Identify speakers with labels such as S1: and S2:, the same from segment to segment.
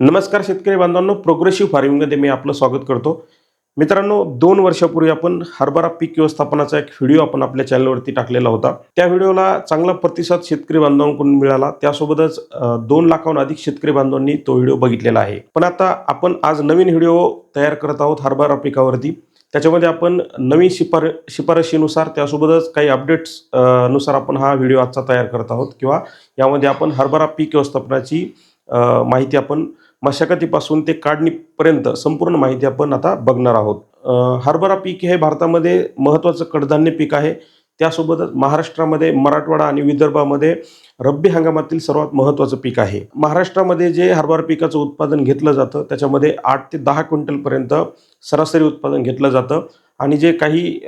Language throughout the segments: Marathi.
S1: नमस्कार शेतकरी बांधवांनो प्रोग्रेसिव्ह फार्मिंगमध्ये मी आपलं स्वागत करतो. मित्रांनो दोन वर्षापूर्वी आपण हरभरा पीक व्यवस्थापनाचा एक व्हिडिओ आपण आपल्या चॅनलवरती टाकलेला होता. त्या व्हिडिओला चांगला प्रतिसाद शेतकरी बांधवांकडून मिळाला. त्यासोबतच दोन लाखाहून अधिक शेतकरी बांधवांनी तो व्हिडिओ बघितलेला आहे. पण आता आपण आज नवीन व्हिडिओ तयार करत आहोत हरभरा पिकावरती. त्याच्यामध्ये आपण नवीन शिफार शिफारशीनुसार त्यासोबतच काही अपडेट्सनुसार आपण हा व्हिडिओ आजचा तयार करत आहोत. किंवा यामध्ये आपण हरभरा पीक व्यवस्थापनाची माहिती आपण मशागतीपासून ते काढणीपर्यंत संपूर्ण माहिती आपण आता बघणार आहोत. हरभरा पीक हे भारतामध्ये महत्त्वाचं कडधान्य पीक आहे. त्यासोबतच महाराष्ट्रामध्ये मराठवाडा आणि विदर्भामध्ये रब्बी हंगामातील सर्वात महत्त्वाचं पीक आहे. महाराष्ट्रामध्ये जे हरभरा पिकाचं उत्पादन घेतलं जातं त्याच्यामध्ये आठ ते दहा क्विंटलपर्यंत सरासरी उत्पादन घेतलं जातं. आणि जे काही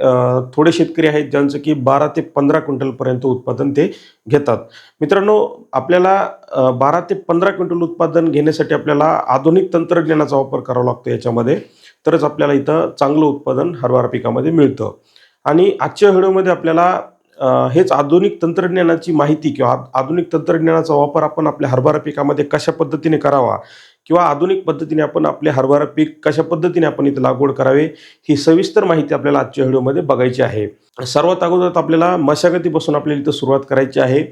S1: थोडे शेतकरी आहेत ज्यांचं की बारा ते पंधरा क्विंटलपर्यंत उत्पादन ते घेतात. मित्रांनो आपल्याला बारा ते पंधरा क्विंटल उत्पादन घेण्यासाठी आपल्याला आधुनिक तंत्रज्ञानाचा वापर करावा लागतो याच्यामध्ये. तरच आपल्याला इथं चांगलं उत्पादन हरभरा पिकामध्ये मिळतं. आणि आजच्या व्हिडिओमध्ये आपल्याला हेच आधुनिक तंत्रज्ञानाची माहिती किंवा आधुनिक तंत्रज्ञानाचा वापर आपण आपल्या हरभरा पिकामध्ये कशा पद्धतीने करावा किंवा आधुनिक पद्धतीने आपण आपले हरभरा पीक कशा पद्धतीने आपण इथं लागवड करावे ही सविस्तर माहिती आपल्याला आजच्या व्हिडिओमध्ये बघायची आहे. सर्वात अगोदर आपल्याला मशागतीपासून आपल्याला इथं सुरुवात करायची आहे.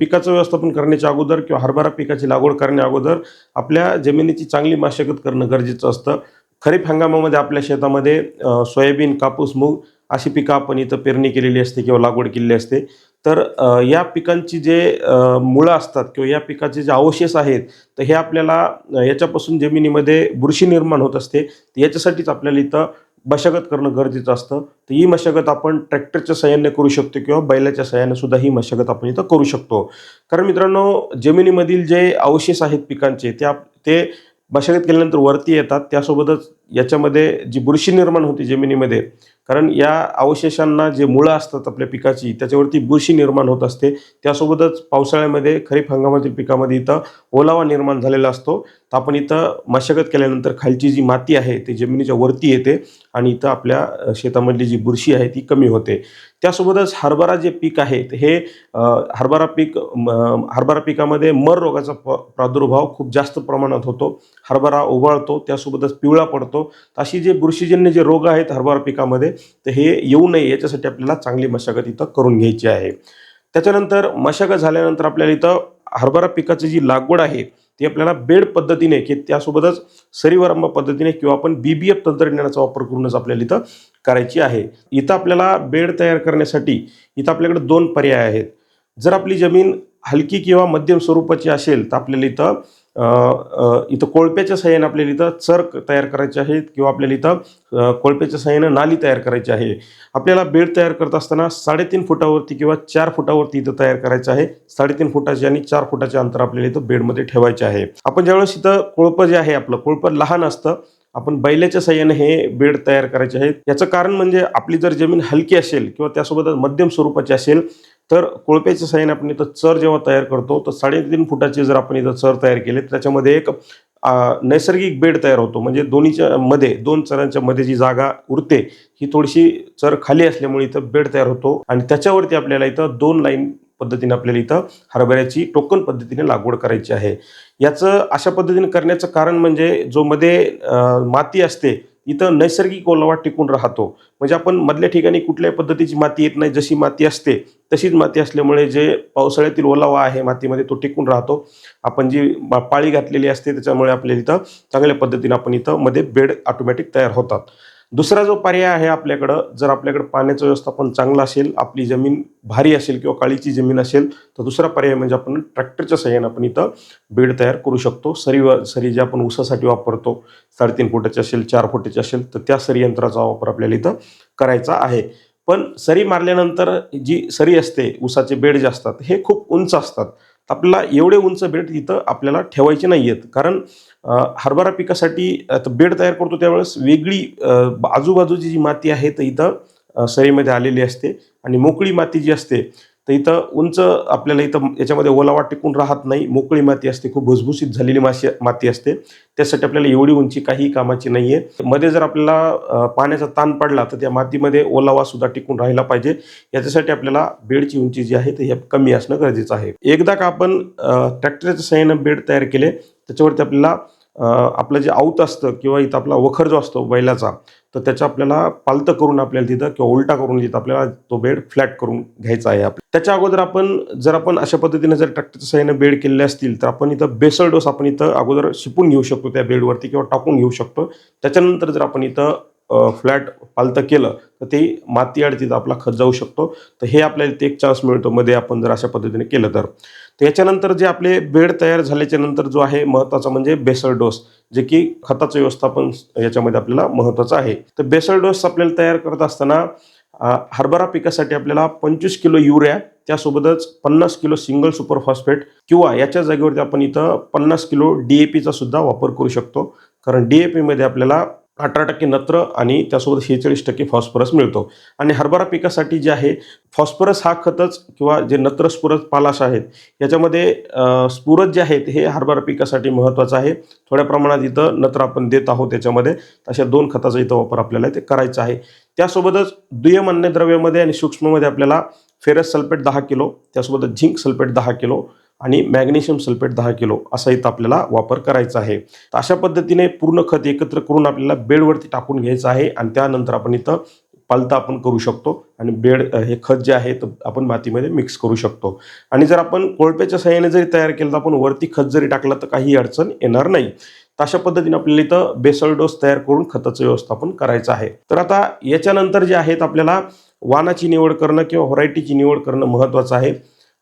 S1: पिकाचं व्यवस्थापन करण्याच्या अगोदर किंवा हरभरा पिकाची लागवड करण्या अगोदर आपल्या जमिनीची चांगली मशागत करणं गरजेचं असतं. खरीप हंगामामध्ये आपल्या शेतामध्ये सोयाबीन कापूस मूग अशी पिकं आपण इथं पेरणी केलेली असते किंवा लागवड केलेली असते. तर या पिकांची जे मुळं असतात किंवा या पिकाचे जे अवशेष आहेत तर हे आपल्याला याच्यापासून जमिनीमध्ये बुरशी निर्माण होत असते. तर याच्यासाठीच आपल्याला इथं मशागत करणं गरजेचं असतं. तर ही मशागत आपण ट्रॅक्टरच्या सहाय्याने करू शकतो किंवा बैलाच्या सहाय्याने सुद्धा ही मशागत आपण इथं करू शकतो. कारण मित्रांनो जमिनीमधील जे अवशेष आहेत पिकांचे त्या ते मशागत केल्यानंतर वरती येतात. त्यासोबतच याच्यामध्ये जी बुरशी निर्माण होते जमिनीमध्ये कारण या अवशेषांना जे मुळं असतात आपल्या पिकाची त्याच्यावरती बुरशी निर्माण होत असते. त्यासोबतच पावसाळ्यामध्ये खरीप हंगामातील पिकामध्ये इथं ओलावा निर्माण झालेला असतो. तर आपण इथं मशागत केल्यानंतर खालची जी माती आहे ती जमिनीच्या वरती येते आणि इथं आपल्या शेतामधली जी बुरशी आहे ती कमी होते. त्यासोबतच हरभरा जे पीक आहे हे हरभरा पीक हरभरा पिकामध्ये मर रोगाचा प- प्रादुर्भाव खूप जास्त प्रमाणात होतो. हरभरा उबाळतो त्यासोबतच पिवळा पडतो. अशी जे बुरशीजन्य जे रोग आहेत हरभरा पिकामध्ये तर हे येऊ नये याच्यासाठी आपल्याला चांगली मशागत इथं करून घ्यायची आहे. त्याच्यानंतर मशागत झाल्यानंतर आपल्याला इथं हरभरा पिकाची जी लागवड आहे ती आपल्याला बेड पद्धतीने की त्यासोबतच सरीवरंबा पद्धतीने किंवा आपण बी बी एफ तंत्रज्ञानाचा वापर करूनच आपल्याला इथं करायची आहे. इथं आपल्याला बेड तयार करण्यासाठी इथं आपल्याकडे दोन पर्याय आहेत. जर आपली जमीन हलकी किंवा मध्यम स्वरूपाची असेल तर आपल्याला इथं इथं कोळप्याच्या सहाय्याने आपल्याला इथं चरक तयार करायचे आहेत किंवा आपल्याला इथं कोळप्याच्या सहाय्याने नाली तयार करायची आहे. आपल्याला बेड तयार करत असताना साडेतीन फुटावरती किंवा चार फुटावरती इथं तयार करायचं आहे. साडेतीन फुटाचे आणि चार फुटाचे अंतर आपल्याला इथं बेडमध्ये ठेवायचे आहे. आपण ज्यावेळेस इथं कोळपं जे आहे आपलं कोळपं लहान असतं आपण बैलाच्या सहाय्याने हे बेड तयार करायचे आहेत. याचं कारण म्हणजे आपली जर जमीन हलकी असेल किंवा त्यासोबतच मध्यम स्वरूपाची असेल तर कोळप्याच्या सहाय्याने आपण इथं चर जेव्हा तयार करतो तर साडेतीन फुटाचे जर आपण इथं चर तयार केले तर त्याच्यामध्ये एक नैसर्गिक बेड तयार होतो. म्हणजे दोन्हीच्या मध्ये दोन चरांच्या मध्ये जी जागा उरते ही थोडीशी चर खाली असल्यामुळे इथं बेड तयार होतो. आणि त्याच्यावरती आपल्याला इथं दोन लाईन पद्धतीने आपल्याला इथं हरभऱ्याची टोकन पद्धतीने लागवड करायची आहे. याचं अशा पद्धतीने करण्याचं कारण म्हणजे जो मध्ये माती असते इथं नैसर्गिक ओलावा टिकून राहतो. म्हणजे आपण मधल्या ठिकाणी कुठल्याही पद्धतीची माती येत नाही. जशी माती असते तशीच माती असल्यामुळे जे पावसाळ्यातील ओलावा आहे मातीमध्ये तो टिकून राहतो. आपण जी बा- पाळी घातलेली असते त्याच्यामुळे आपल्याला इथं चांगल्या पद्धतीने आपण इथं मध्ये बेड ऑटोमॅटिक तयार होतात. दुसरा जो पर्याय आहे आपल्याकडं जर आपल्याकडं पाण्याचं व्यवस्थापन चांगलं असेल आपली जमीन भारी असेल किंवा काळीची जमीन असेल तर दुसरा पर्याय म्हणजे आपण ट्रॅक्टरच्या सहाय्याने आपण इथं बेड तयार करू शकतो. सरी सरी जे आपण ऊसासाठी वापरतो साडेतीन फुटाची असेल चार फुटाची असेल तर त्या सरी यंत्राचा वापर आपल्याला इथं करायचा आहे. पण सरी मारल्यानंतर जी सरी असते ऊसाचे बेड जे असतात हे खूप उंच असतात. आपल्याला एवढे उंच बेड इथं आपल्याला ठेवायचे नाही आहेत कारण हरभरा पिकासाठी आता बेड तयार करतो त्यावेळेस वेगळी आजूबाजूची जी माती आहे तर इथं सरीमध्ये आलेली असते. आणि मोकळी माती जी असते तर इथं उंच आपल्याला इथं याच्यामध्ये ओलावा टिकून राहत नाही. मोकळी माती असते खूप भुसभुशीत झालेली माशी माती असते. त्यासाठी आपल्याला एवढी उंची काही कामाची नाही आहे मध्ये जर आपल्याला पाण्याचा ताण पडला तर त्या मातीमध्ये ओलावा सुद्धा टिकून राहिला पाहिजे. याच्यासाठी आपल्याला बेडची उंची जी आहे ती कमी असणं गरजेचं आहे. एकदा का आपण ट्रॅक्टरच्या सहाय्यानं बेड तयार केले त्याच्यावरती आपल्याला आपलं जे आऊत असतं किंवा इथं आपला वखर जो असतो बैलाचा तर त्याचं आपल्याला पालतं करून आपल्याला तिथं किंवा उलटा करून तिथं आपल्याला तो बेड फ्लॅट करून घ्यायचा आहे आपल्या त्याच्या अगोदर आपण जर आपण अशा पद्धतीने जर ट्रॅक्टरच्या सहाय्याने बेड केलेले असतील तर आपण इथं बेसल डोस आपण इथं अगोदर शिपून घेऊ शकतो त्या बेडवरती किंवा टाकून घेऊ शकतो. त्याच्यानंतर जर आपण इथं फ्लॅट पालतं केलं तर ते माती आड तिथं आपला खत जाऊ शकतो. तर हे आपल्याला इथे एक चान्स मिळतो मध्ये आपण जर अशा पद्धतीने केलं तर. तर याच्यानंतर जे आपले बेड तयार झाल्याच्यानंतर जो आहे महत्त्वाचा म्हणजे बेसल डोस जे की खताचं व्यवस्थापन याच्यामध्ये आपल्याला महत्त्वाचं आहे. तर बेसल डोस आपल्याला तयार करत असताना हरभरा पिकासाठी आपल्याला पंचवीस किलो युरिया त्यासोबतच पन्नास किलो सिंगल सुपर फॉस्फेट किंवा याच्या जागेवरती आपण इथं पन्नास किलो डी ए पीचा सुद्धा वापर करू शकतो. कारण डी ए पीमध्ये आपल्याला अठरा टक्के नत्र आणि त्यासोबत शेहेचाळीस टक्के फॉस्फरस मिळतो. आणि हरभरा पिकासाठी जे आहे फॉस्फरस हा खतच किंवा जे नत्र स्फुरत पालाश आहेत याच्यामध्ये स्फुरद स्फुरत जे आहेत हे हरभरा पिकासाठी महत्त्वाचं आहे. थोड्या प्रमाणात इथं नत्र आपण देत आहोत त्याच्यामध्ये अशा दोन खताचा इथं वापर आपल्याला ते करायचा आहे. त्यासोबतच दुय्यम अन्नद्रव्यामध्ये आणि सूक्ष्ममध्ये आपल्याला फेरस सल्फेट दहा किलो त्यासोबत झिंक सल्फेट दहा किलो आणि मॅग्नेशियम सल्फेट दहा किलो असा इथं आपल्याला वापर करायचा आहे. तर अशा पद्धतीने पूर्ण खत एकत्र करून आपल्याला बेडवरती टाकून घ्यायचं आहे आणि त्यानंतर आपण इथं पालता आपण करू शकतो आणि बेड हे खत जे आहे तर आपण मातीमध्ये मिक्स करू शकतो. आणि जर आपण कोळप्याच्या सहाय्याने जरी तयार केलं तर आपण वरती खत जरी टाकलं तर काही अडचण येणार नाही. तर अशा पद्धतीने आपल्याला इथं बेसल डोस तयार करून खताचं व्यवस्थापन करायचं आहे. तर आता याच्यानंतर जे आहेत आपल्याला वानाची निवड करणं किंवा व्हरायटीची निवड करणं महत्त्वाचं आहे.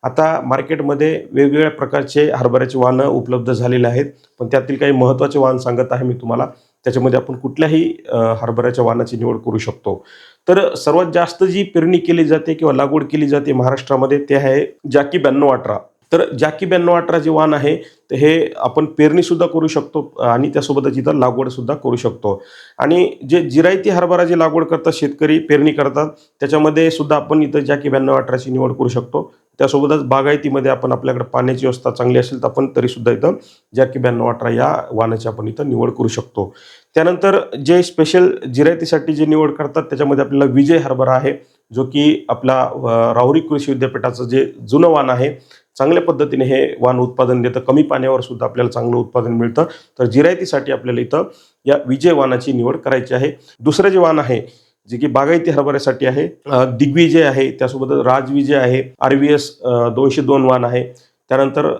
S1: आता मार्केटमध्ये वेगवेगळ्या प्रकारचे हरभऱ्याचे वाहनं उपलब्ध झालेले आहेत पण त्यातील काही महत्त्वाचे वाहन सांगत आहे मी तुम्हाला. त्याच्यामध्ये आपण कुठल्याही हरभऱ्याच्या वाहनाची निवड करू शकतो. तर सर्वात जास्त जी पेरणी केली जाते किंवा लागवड केली जाते महाराष्ट्रामध्ये ते आहे जाकी ब्याण्णव अठरा. तर जाकी ब्याण्णव अठरा जे वाहन आहे तर हे आपण पेरणीसुद्धा करू शकतो आणि त्यासोबतच इथं लागवडसुद्धा करू शकतो. आणि जे जिरायती हरभरा जे लागवड करतात शेतकरी पेरणी करतात त्याच्यामध्ये सुद्धा आपण इथं जाकी ब्याण्णव अठराची निवड करू शकतो. त्यासोबतच बागायतीमध्ये आपण आपल्याकडे पाण्याची व्यवस्था चांगली असेल तर आपण तरीसुद्धा इथं जॅकी ब्याण्णव अठरा या वाहनाची आपण इथं निवड करू शकतो. त्यानंतर जे स्पेशल जिरायतीसाठी जे निवड करतात त्याच्यामध्ये आपल्याला विजय हरभरा आहे जो की आपला राहुरी कृषी विद्यापीठाचं जे जुनं वाण आहे चांगल्या पद्धतीने हे वाण उत्पादन देतं. कमी पाण्यावर सुद्धा आपल्याला चांगलं उत्पादन मिळतं. तर जिरायतीसाठी आपल्याला इथं या विजय वाणाची निवड करायची आहे. दुसरं जे वाण आहे जे की बागायती हरभऱ्यासाठी आहे. दिग्विजय आहे त्यासोबत राजविजय आहे आर व्ही एस दोनशे दोन वान आहे. त्यानंतर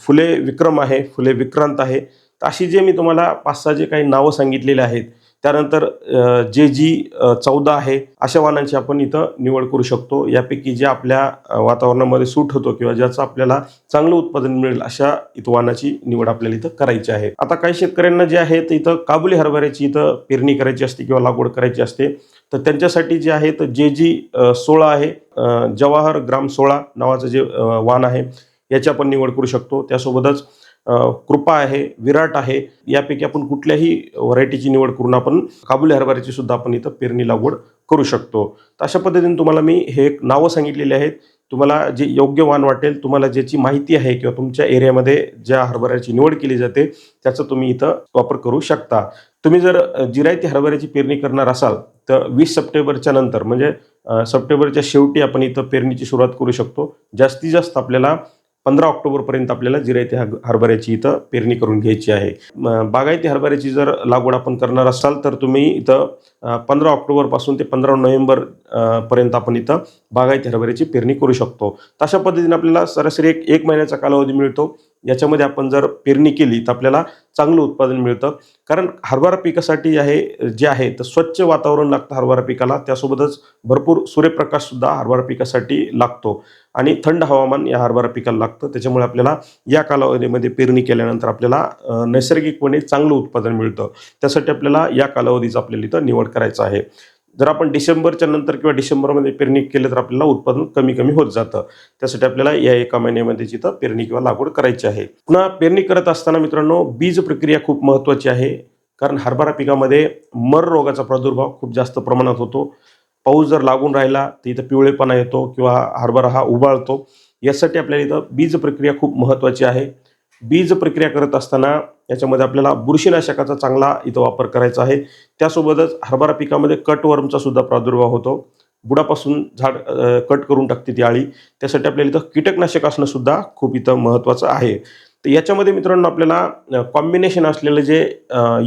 S1: फुले विक्रम आहे फुले विक्रांत आहे. तर अशी जे मी तुम्हाला पाच सहा जे काही नावं सांगितलेली आहेत त्यानंतर जे जी चौदा आहे अशा वाहनांची आपण इथं निवड करू शकतो. यापैकी जे आपल्या वातावरणामध्ये सूट होतो किंवा ज्याचं आपल्याला चांगलं उत्पादन मिळेल अशा इथं वाहनाची निवड आपल्याला इथं करायची आहे. आता काही शेतकऱ्यांना जे आहे तर इथं काबुली हरभऱ्याची इथं पेरणी करायची असते किंवा लागवड करायची असते. तर त्यांच्यासाठी जे आहे तर जे जी सोळा आहे जवाहर ग्राम सोळा नावाचं जे वाहन आहे याची आपण निवड करू शकतो. त्यासोबतच कृपा आहे विराट आहे यापैकी आपण कुठल्याही व्हरायटीची निवड करून आपण काबुली हरभऱ्याची सुद्धा आपण इथं पेरणी लागवड करू शकतो. तर अशा पद्धतीने तुम्हाला मी हे एक नावं सांगितलेली आहेत. तुम्हाला जे योग्य वाण वाटेल तुम्हाला ज्याची माहिती आहे किंवा तुमच्या एरियामध्ये ज्या हरभऱ्याची निवड केली जाते त्याचा तुम्ही इथं वापर करू शकता. तुम्ही जर जिरायती हरभऱ्याची पेरणी करणार असाल तर वीस सप्टेंबरच्या नंतर म्हणजे सप्टेंबरच्या शेवटी आपण इथं पेरणीची सुरुवात करू शकतो. जास्तीत जास्त आपल्याला पंधरा ऑक्टोबरपर्यंत आपल्याला जिरायती हरभऱ्याची इथं पेरणी करून घ्यायची आहे. बागायती हरभऱ्याची जर लागवड आपण करणार असाल तर तुम्ही इथं पंधरा ऑक्टोबरपासून ते पंधरा नोव्हेंबर पर्यंत आपण इथं बागायती हरभऱ्याची पेरणी करू शकतो. तशा पद्धतीने आपल्याला सरासरी एक एक महिन्याचा कालावधी मिळतो. याच्यामध्ये आपण जर पेरणी केली तर आपल्याला चांगलं उत्पादन मिळतं. कारण हरभरा पिकासाठी आहे जे आहे तर स्वच्छ वातावरण लागतं हरभरा पिकाला. त्यासोबतच भरपूर सूर्यप्रकाशसुद्धा हरभरा पिकासाठी लागतो. आणि थंड हवामान या हरभरा पिकाला लागतं. त्याच्यामुळे आपल्याला या कालावधीमध्ये पेरणी केल्यानंतर आपल्याला नैसर्गिकपणे चांगलं उत्पादन मिळतं. त्यासाठी आपल्याला या कालावधीचा आपल्याला इथं निवड करायचं आहे. जर आपण डिसेंबरच्या नंतर किंवा डिसेंबरमध्ये पेरणी केली तर आपल्याला उत्पादन कमी कमी होत जातं. त्यासाठी आपल्याला या एका महिन्यामध्ये जिथं पेरणी किंवा लागवड करायची आहे. पुन्हा पेरणी करत असताना मित्रांनो बीज प्रक्रिया खूप महत्त्वाची आहे. कारण हरभरा पिकामध्ये मर रोगाचा प्रादुर्भाव खूप जास्त प्रमाणात होतो. पाऊस जर लागून राहिला तर इथं पिवळेपणा येतो किंवा हरभरा हा उबाळतो. यासाठी आपल्याला इथं बीज प्रक्रिया खूप महत्त्वाची आहे. बीज प्रक्रिया करत असताना याच्यामध्ये आपल्याला बुरशीनाशकाचा चांगला इथं वापर करायचा आहे. त्यासोबतच हरभरा पिकामध्ये कटवर्मचा सुद्धा प्रादुर्भाव होतो. बुडापासून झाड कट करून टाकते ती आळी. त्यासाठी आपल्याला इथं कीटकनाशक असणं सुद्धा खूप इथं महत्त्वाचं आहे. तर याच्यामध्ये मित्रांनो आपल्याला कॉम्बिनेशन असलेलं जे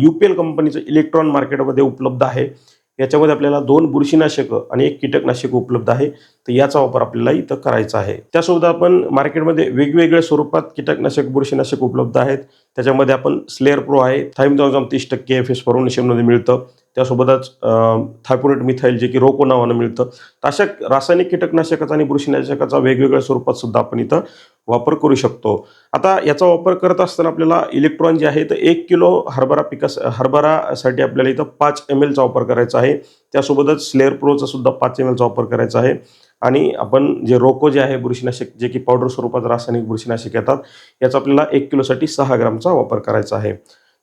S1: यू पी एल कंपनीचं इलेक्ट्रॉन मार्केटमध्ये उपलब्ध आहे. याच्यामध्ये आपल्याला दोन बुरशीनाशकं आणि एक कीटकनाशक उपलब्ध आहे. तर याचा वापर आपल्याला इथं करायचा आहे. त्यासोबत आपण मार्केटमध्ये वेगवेगळ्या स्वरूपात कीटकनाशक बुरशीनाशक उपलब्ध आहेत. त्याच्यामध्ये आपण स्लेअर प्रो आहे. थायमथॉझम तीस टक्के एफ एस फॉर्मुलेशनमध्ये मिळतं. त्यासोबतच थायपोनेट मिथाईल जे की रोको नावानं मिळतं अशा रासायनिक कीटकनाशकाचा आणि बुरशीनाशकाचा वेगवेगळ्या स्वरूपात सुद्धा आपण इथं वापर करू शकतो. आता याचा वापर करत असताना आपल्याला इलेक्ट्रॉन जे आहे तर एक किलो हरभरा पिकास हरभरासाठी आपल्याला इथं पाच एम एलचा वापर करायचा आहे. त्यासोबतच स्लेअर प्रोचा सुद्धा पाच एम एलचा वापर करायचा आहे. आणि आपण जे रोको जे आहे बुरशीनाशक जे की पावडर स्वरूपात रासायनिक बुरशीनाशक येतात याचा आपल्याला एक किलोसाठी सहा ग्रामचा वापर करायचा आहे.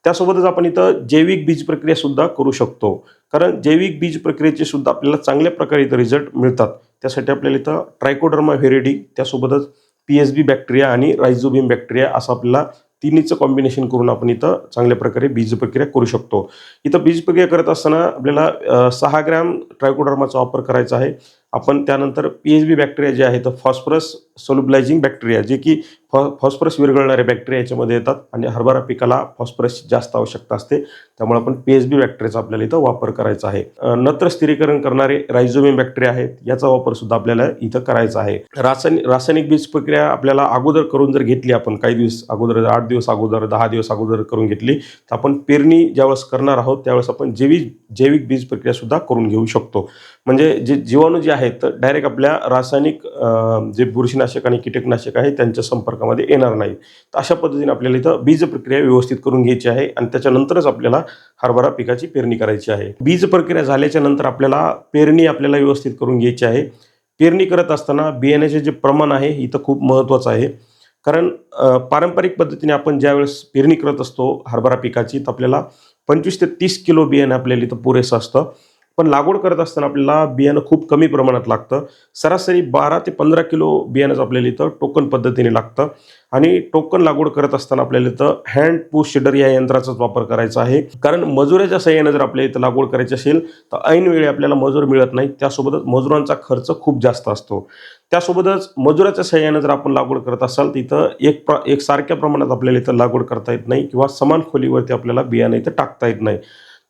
S1: त्यासोबतच आपण इथं जैविक बीज प्रक्रिया सुद्धा करू शकतो. कारण जैविक बीज प्रक्रियेचे सुद्धा आपल्याला चांगल्या प्रकारे इथं रिझल्ट मिळतात. त्यासाठी आपल्याला इथं ट्रायकोडर्मा व्हेरेडी त्यासोबतच पी एस बी बॅक्टेरिया आणि रायझोबियम बॅक्टेरिया असं आपल्याला तिन्हीचं कॉम्बिनेशन करून आपण इथं चांगल्या प्रकारे बीज प्रक्रिया करू शकतो. इथं बीज प्रक्रिया करत असताना आपल्याला सहा ग्रॅम ट्रायकोडर्माचा वापर करायचा आहे. आपण त्यानंतर पी एच बी बॅक्टेरिया जे आहे तर फॉस्फरस सोल्युबलायझिंग बॅक्टेरिया जे की फॉ फॉस्फरस विरघळणारे बॅक्टेरिया याच्यामध्ये येतात आणि हरभरा पिकाला फॉस्फरसची जास्त आवश्यकता असते. त्यामुळे आपण पी एच बी बॅक्टेरियाचा आपल्याला इथं वापर करायचा आहे. नत्र स्थिरीकरण करणारे रायझोमियम बॅक्टेरिया आहेत याचा वापर सुद्धा आपल्याला इथं करायचा आहे. रासायनिक रासायनिक बीज प्रक्रिया आपल्याला अगोदर करून जर घेतली आपण काही दिवस अगोदर आठ दिवस अगोदर दहा दिवस अगोदर करून घेतली तर आपण पेरणी ज्यावेळेस करणार आहोत त्यावेळेस आपण जैविक जैविक बीज प्रक्रिया सुद्धा करून घेऊ शकतो. म्हणजे जे जीवाणू जे आहेत डायरेक्ट आपल्या रासायनिक जे बुरशीना कीटकनाशक आणि कीटकनाशक आहे त्यांच्या संपर्कामध्ये येणार नाही. तर अशा पद्धतीने आपल्याला इथं बीज प्रक्रिया व्यवस्थित करून घ्यायची आहे आणि त्याच्यानंतरच आपल्याला हरभरा पिकाची पेरणी करायची आहे. बीज प्रक्रिया झाल्याच्यानंतर आपल्याला पेरणी आपल्याला व्यवस्थित करून घ्यायची आहे. पेरणी करत असताना बियाण्याचे जे प्रमाण आहे इथं खूप महत्त्वाचं आहे. कारण पारंपरिक पद्धतीने आपण ज्यावेळेस पेरणी करत असतो हरभरा पिकाची तर आपल्याला पंचवीस ते तीस किलो बियाणं आपल्याला इथं पुरेसं असतं. पण लागवड करत असताना आपल्याला बियाणं खूप कमी प्रमाणात लागतं. सरासरी बारा ते पंधरा किलो बियाणंच आपल्याला इथं टोकन पद्धतीने लागतं. आणि टोकन लागवड करत असताना आपल्याला इथं हँड पुश शेडर या यंत्राचाच वापर करायचा आहे. कारण मजुराच्या सहाय्याने जर आपल्या इथं लागवड करायची असेल तर ऐनवेळी आपल्याला मजूर मिळत नाही. त्यासोबतच मजुरांचा खर्च खूप जास्त असतो. त्यासोबतच मजुराच्या सहाय्याने जर आपण लागवड करत असाल तर इथं एक प्र एक सारख्या प्रमाणात आपल्याला इथं लागवड करता येत नाही किंवा समान खोलीवरती आपल्याला बियाणं इथं टाकता येत नाही.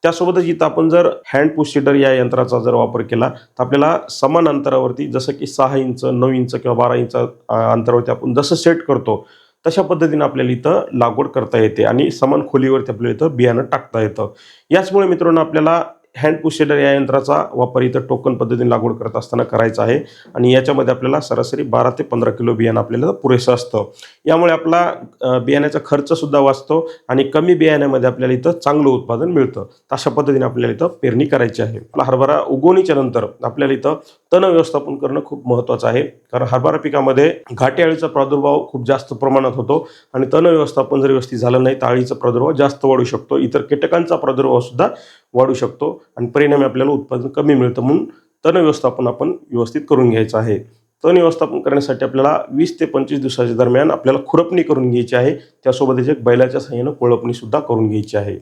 S1: त्यासोबतच इथं आपण जर हँड पुश या यंत्राचा जर वापर केला तर आपल्याला समान अंतरावरती जसं की सहा इंच नऊ इंच किंवा बारा इंच अंतरावरती आपण जसं सेट करतो तशा पद्धतीने आपल्याला इथं लागवड करता येते आणि समान खोलीवरती आपल्याला इथं बियाणं टाकता येतं. याचमुळे मित्रांनो आपल्याला हँड पुश या यंत्राचा वापर इथं टोकन पद्धतीने लागवड करत असताना करायचा आहे. आणि याच्यामध्ये आपल्याला सरासरी बारा ते पंधरा किलो बियाणं आपल्याला पुरेसं असतं. यामुळे आपला बियाण्याचा खर्चसुद्धा वाचतो आणि कमी बियाण्यामध्ये आपल्याला इथं चांगलं उत्पादन मिळतं. तशा अशा पद्धतीने आपल्याला इथं पेरणी करायची आहे. आपला हरभरा उगवणीच्या नंतर आपल्याला इथं तण व्यवस्थापन करणं खूप महत्त्वाचं आहे. कारण हरभरा पिकामध्ये घाटे अळीचा प्रादुर्भाव खूप जास्त प्रमाणात होतो आणि तण व्यवस्थापन जर व्यवस्थित झालं नाही तर अळीचा प्रादुर्भाव जास्त वाढू शकतो. इतर कीटकांचा प्रादुर्भाव सुद्धा वाढू शकतो आणि परिणामी आपल्याला उत्पादन कमी मिळतं. म्हणून तण व्यवस्थापन आपण व्यवस्थित करून घ्यायचं आहे. तण व्यवस्थापन करण्यासाठी आपल्याला वीस ते पंचवीस दिवसाच्या दरम्यान आपल्याला खुरपणी करून घ्यायची आहे. त्यासोबतच एक बैलाच्या सहाय्यानं कोळपणीसुद्धा करून घ्यायची आहे.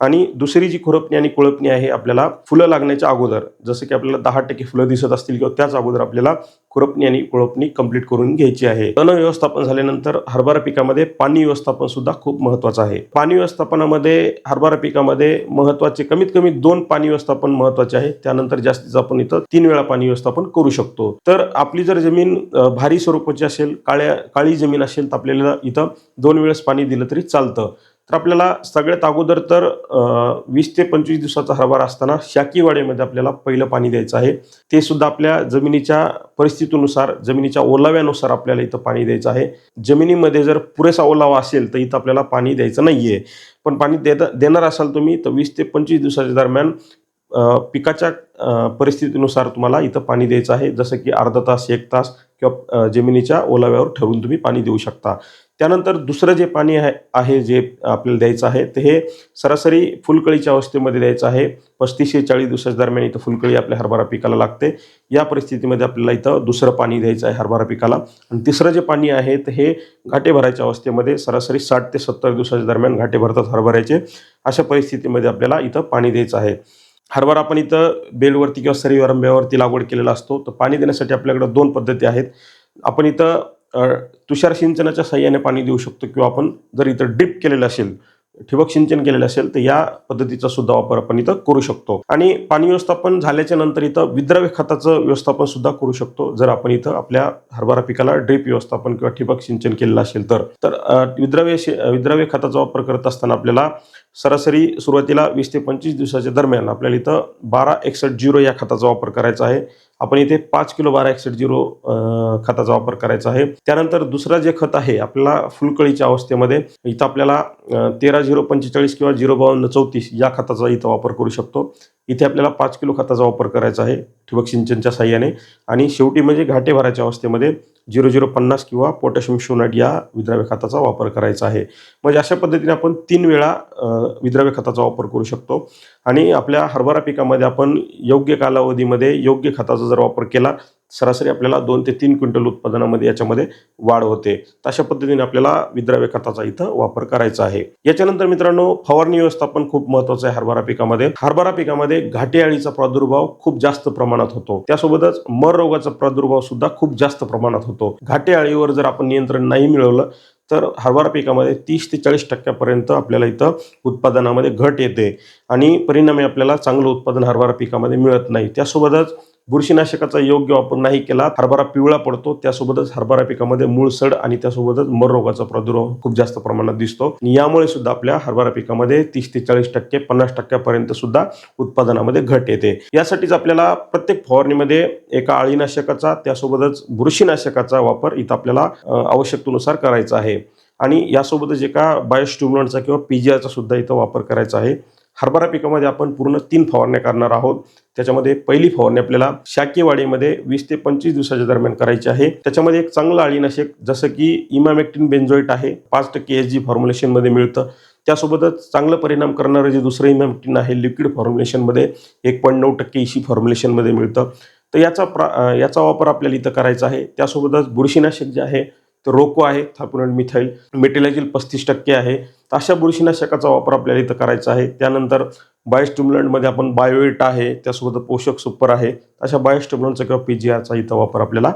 S1: आणि दुसरी जी खुरपणी आणि कोळपणी आहे आपल्याला फुलं लागण्याच्या अगोदर जसं की आपल्याला दहा टक्के फुलं दिसत असतील किंवा त्याच अगोदर आपल्याला खुरपणी आणि कोळपणी कंप्लीट करून घ्यायची आहे. तण व्यवस्थापन झाल्यानंतर हरभरा पिकामध्ये पाणी व्यवस्थापन सुद्धा खूप महत्वाचं आहे. पाणी व्यवस्थापनामध्ये हरभरा पिकामध्ये महत्त्वाचे कमीत कमी दोन पाणी व्यवस्थापन महत्त्वाचे आहे. त्यानंतर जास्तीचं आपण इथं तीन वेळा पाणी व्यवस्थापन करू शकतो. तर आपली जर जमीन भारी स्वरूपाची असेल काळ्या काळी जमीन असेल तर आपल्याला इथं दोन वेळेस पाणी दिलं तरी चालतं. तर आपल्याला सगळ्यात अगोदर तर वीस ते पंचवीस दिवसाचा हरभरा असताना शाकीवाड्यामध्ये आपल्याला पहिलं पाणी द्यायचं आहे. ते सुद्धा आपल्या जमिनीच्या परिस्थितीनुसार जमिनीच्या ओलाव्यानुसार आपल्याला इथं पाणी द्यायचं आहे. जमिनीमध्ये जर पुरेसा ओलावा असेल तर इथं आपल्याला पाणी द्यायचं नाही आहे पण पाणी देता देणार असाल तुम्ही तर वीस ते पंचवीस दिवसाच्या दरम्यान पिकाच्या परिस्थितीनुसार तुम्हाला इथं पाणी द्यायचं आहे. जसं की अर्धा तास एक तास किंवा जमिनीच्या ओलाव्यावर ठरवून तुम्ही पाणी देऊ शकता. त्यानंतर दुसरं जे पाणी आहे आहे जे आपल्याला द्यायचं आहे ते हे सरासरी फुलकळीच्या अवस्थेमध्ये द्यायचं आहे. पस्तीस ते चाळीस दिवसाच्या दरम्यान इथं फुलकळी आपल्या हरभरा पिकाला लागते. या परिस्थितीमध्ये आपल्याला इथं दुसरं पाणी द्यायचं आहे हरभरा पिकाला. आणि तिसरं जे पाणी आहे ते हे घाटे भरायच्या अवस्थेमध्ये सरासरी साठ ते सत्तर दिवसाच्या दरम्यान घाटे भरतात हरभऱ्याचे. अशा परिस्थितीमध्ये आपल्याला इथं पाणी द्यायचं आहे. हरभरा आपण इथं बेलवरती किंवा सरी रंब्यावरती लागवड केलेला असतो. तर पाणी देण्यासाठी आपल्याकडे दोन पद्धती आहेत. आपण इथं तुषार सिंचनाच्या सहाय्याने पाणी देऊ शकतो किंवा आपण जर इथं ड्रिप केलेलं असेल ठिबक सिंचन केलेलं असेल तर या पद्धतीचा सुद्धा वापर आपण इथं करू शकतो. आणि पाणी व्यवस्थापन झाल्याच्यानंतर इथं विद्राव्य खताचं व्यवस्थापन सुद्धा करू शकतो. जर आपण इथं आपल्या हरभरा पिकाला ड्रीप व्यवस्थापन किंवा ठिबक सिंचन केलेलं असेल तर. तर विद्राव्य विद्राव्य खताचा वापर करत असताना आपल्याला सरासरी सुरुवातीला वीस ते पंचवीस दिवसाच्या दरम्यान आपल्याला इथं बारा एकसष्ट झिरो या खताचा वापर करायचा आहे. आपण इथे पाच किलो बारा एकसष्ट झिरो खताचा वापर करायचा आहे. त्यानंतर दुसरा जे खत आहे आपल्याला फुलकळीच्या अवस्थेमध्ये इथं आपल्याला तेरा झिरो पंचेचाळीस किंवा झिरो बावन्न चौतीस या खताचा इथं वापर करू शकतो. इथे आपल्याला पाच किलो खताचा वापर करायचा आहे ठिबक सिंचनच्या साह्याने. आणि शेवटी म्हणजे घाटे भराच्या अवस्थेमध्ये झिरो झिरो पन्नास किंवा पोटॅशियम शोनाट या विद्राव्य खताचा वापर करायचा आहे. म्हणजे अशा पद्धतीने आपण तीन वेळा विद्राव्य खताचा वापर करू शकतो. आणि आपल्या हरभरा पिकामध्ये आपण योग्य कालावधीमध्ये योग्य खताचा जर वापर केला सरासरी आपल्याला दोन ते तीन क्विंटल उत्पादनामध्ये याच्यामध्ये वाढ होते. तशा अशा पद्धतीने आपल्याला विद्राव्य खताचा इथं वापर करायचा आहे. याच्यानंतर मित्रांनो फवारणी व्यवस्थापन खूप महत्वाचं आहे हरभरा पिकामध्ये. हरभरा पिकामध्ये घाटे अळीचा प्रादुर्भाव खूप जास्त प्रमाणात होतो. त्यासोबतच मर रोगाचा प्रादुर्भाव सुद्धा खूप जास्त प्रमाणात होतो. घाटे अळीवर जर आपण नियंत्रण नाही मिळवलं तर हरभरा पिकामध्ये तीस ते चाळीस टक्क्यापर्यंत आपल्याला इथं उत्पादनामध्ये घट येते. आणि परिणामी आपल्याला चांगलं उत्पादन हरभरा पिकामध्ये मिळत नाही. त्यासोबतच बुरशीनाशकाचा योग्य वापर नाही केला हरभरा पिवळा पडतो त्यासोबतच हरभरा पिकामध्ये मूळसड आणि त्यासोबतच मर रोगाचा प्रादुर्भाव खूप जास्त प्रमाणात दिसतो. आणि यामुळे सुद्धा आपल्या हरभरा पिकामध्ये तीस ते चाळीस टक्के पन्नास टक्क्यापर्यंत सुद्धा उत्पादनामध्ये घट येते. यासाठीच आपल्याला प्रत्येक फवारणीमध्ये एका अळीनाशकाचा त्यासोबतच बुरशीनाशकाचा वापर इथं आपल्याला आवश्यकतेनुसार करायचा आहे. आणि यासोबतच एका बायोस्टिम्युलंटचा किंवा पीजीआरचा सुद्धा इथं वापर करायचा आहे. हरभरा पिकामध्ये आपण पूर्ण तीन फवारण्या करणार आहोत. त्याच्यामध्ये पहिली फवारणी आपल्याला शाकेवाडीमध्ये वीस ते पंचवीस दिवसाच्या दरम्यान करायची आहे. त्याच्यामध्ये एक चांगलं अळीनाशक जसं की इमामेक्टिन बेन्झोईट आहे पाच टक्के एस जी फॉर्म्युलेशनमध्ये मिळतं. त्यासोबतच चांगलं परिणाम करणारं जे दुसरं इमामेक्टिन आहे लिक्विड फॉर्म्युलेशनमध्ये एक पॉईंट नऊ टक्के इशी फॉर्म्युलेशनमध्ये मिळतं. तर याचा प्रा याचा वापर आपल्याला इथं करायचा आहे. त्यासोबतच बुरशीनाशक जे आहे तर रोको आहे थायपुनॉइड मिथाईल. मेटिलाजिल पस्तीस टक्के आहे. तर अशा बुरशीनाशकाचा वापर आपल्याला इथं करायचा आहे. त्यानंतर बायोस्टिम्युलंटमध्ये आपण बायोएट आहे त्यासोबत पोषक सुपर आहे. अशा बायोस्टिम्युलंटचा किंवा पी जी आरचा इथं वापर आपल्याला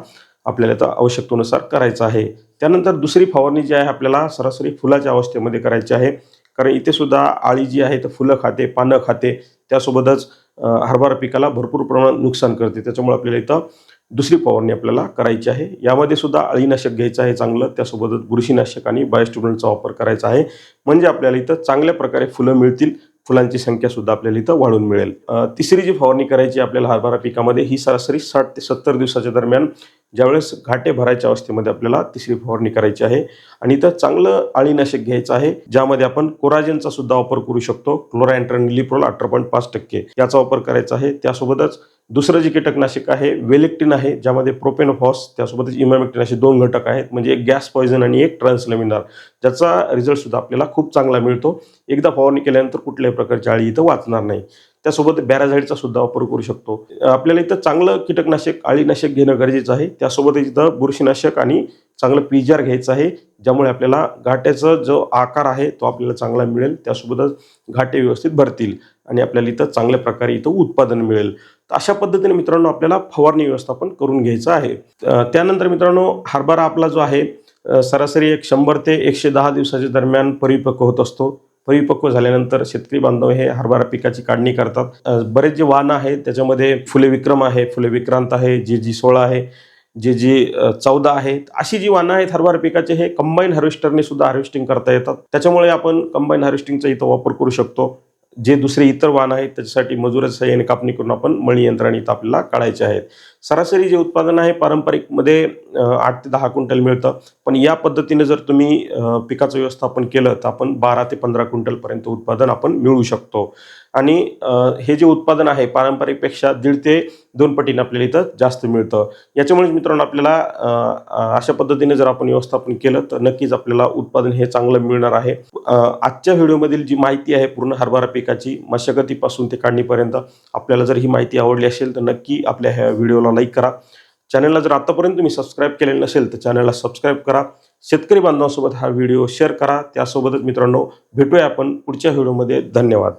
S1: आपल्याला इथं आवश्यकतेनुसार करायचा आहे. त्यानंतर दुसरी फवारणी जी आहे आपल्याला सरासरी फुलाच्या अवस्थेमध्ये करायची आहे. कारण इथे सुद्धा आळी जी आहे तर फुलं खाते पानं खाते. त्यासोबतच हरभरा पिकाला भरपूर प्रमाणात नुकसान करते. त्याच्यामुळे आपल्याला इथं दुसरी फवारणी आपल्याला करायची आहे. यामध्ये सुद्धा अळीनाशक घ्यायचं आहे चांगलं. त्यासोबतच बुरशीनाशक आणि बायोस्टिम्युलंटचा वापर करायचा आहे. म्हणजे आपल्याला इथं चांगल्या प्रकारे फुलं मिळतील. फुलांची संख्या सुद्धा आपल्याला इथं वाढून मिळेल. तिसरी जी फवारणी करायची आहे आपल्याला हरभरा पिकामध्ये ही सरासरी साठ ते सत्तर दिवसाच्या दरम्यान ज्यावेळेस घाटे भरायच्या अवस्थेमध्ये आपल्याला तिसरी फवारणी करायची आहे. आणि इथं चांगलं अळीनाशक घ्यायचं आहे ज्यामध्ये आपण कोराजेनचा सुद्धा वापर करू शकतो. क्लोरायंट्रन लिप्रोल अठरा पॉईंट पाच टक्के याचा वापर करायचा आहे. त्यासोबतच दुसरं जे कीटकनाशक आहे वेलेक्टिन आहे ज्यामध्ये प्रोपेनोफॉस त्यासोबतच इमॅमेक्टिन असे दोन घटक आहेत म्हणजे एक गॅस पॉयझन आणि एक ट्रान्सलेमिनार. ज्याचा रिझल्ट सुद्धा आपल्याला खूप चांगला मिळतो. एकदा फवारणी केल्यानंतर कुठल्याही प्रकारची आळी इथं वाचणार नाही. त्यासोबत बॅराझाईडचा सुद्धा वापर करू शकतो. आपल्याला इथं चांगलं कीटकनाशक अळीनाशक घेणं गरजेचं आहे. त्यासोबत इथं बुरशीनाशक आणि चांगलं पीजार घ्यायचं आहे ज्यामुळे आपल्याला घाट्याचा जो आकार आहे तो आपल्याला चांगला मिळेल. त्यासोबतच घाटे व्यवस्थित भरतील आणि आपल्याला इथं चांगल्या प्रकारे इथं उत्पादन मिळेल. अशा पद्धतीने मित्रांनो आपल्याला फवारणी व्यवस्थापन करून घ्यायचं आहे. त्यानंतर मित्रांनो हरभरा आपला जो आहे सरासरी एक शंभर ते एकशे दहा दिवसाच्या दरम्यान परिपक्व होत असतो. परिपक्व झाल्यानंतर शेतकरी बांधव हे हरभरा पिकाची काढणी करतात. बरेच जे वाहनं आहेत त्याच्यामध्ये फुले विक्रम आहे फुले विक्रांत आहे जे जी सोळा आहे जे जी चौदा आहेत अशी जी वाहनं आहेत हरभरा पिकाचे हे कंबाईन हार्वेस्टरने सुद्धा हार्वेस्टिंग करता येतात. त्याच्यामुळे आपण कंबाईन हार्वेस्टिंगचा इथं वापर करू शकतो. जे दुसरे इतर वाहन आहेत त्याच्यासाठी मजुराच्या सहाय्याने कापणी करून आपण मळी यंत्राने आपल्याला काढायचे आहेत. सरासरी जे उत्पादन आहे पारंपरिकमध्ये आठ ते दहा क्विंटल मिळतं. पण या पद्धतीने जर तुम्ही पिकाचं व्यवस्थापन केलं तर आपण बारा ते पंधरा क्विंटलपर्यंत उत्पादन आपण मिळवू शकतो. आणि हे जे उत्पादन आहे पारंपरिकपेक्षा दीड ते दोन पटीने आपल्याला इथं जास्त मिळतं. याच्यामुळे मित्रांनो आपल्याला अशा पद्धतीने जर आपण व्यवस्थापन केलं तर नक्कीच आपल्याला उत्पादन हे चांगलं मिळणार आहे. आजच्या व्हिडिओमधील जी माहिती आहे पूर्ण हरभरा पिकाची मशागतीपासून ते काढणीपर्यंत आपल्याला जर ही माहिती आवडली असेल तर नक्की आपल्या ह्या व्हिडिओला लाईक करा. चॅनलला जर आतापर्यंत तुम्ही सबस्क्राईब केलेलं नसेल तर चॅनलला सबस्क्राईब करा. शेतकरी बांधवांसोबत हा व्हिडिओ शेअर करा. त्यासोबतच मित्रांनो भेटूया आपण पुढच्या व्हिडिओमध्ये धन्यवाद.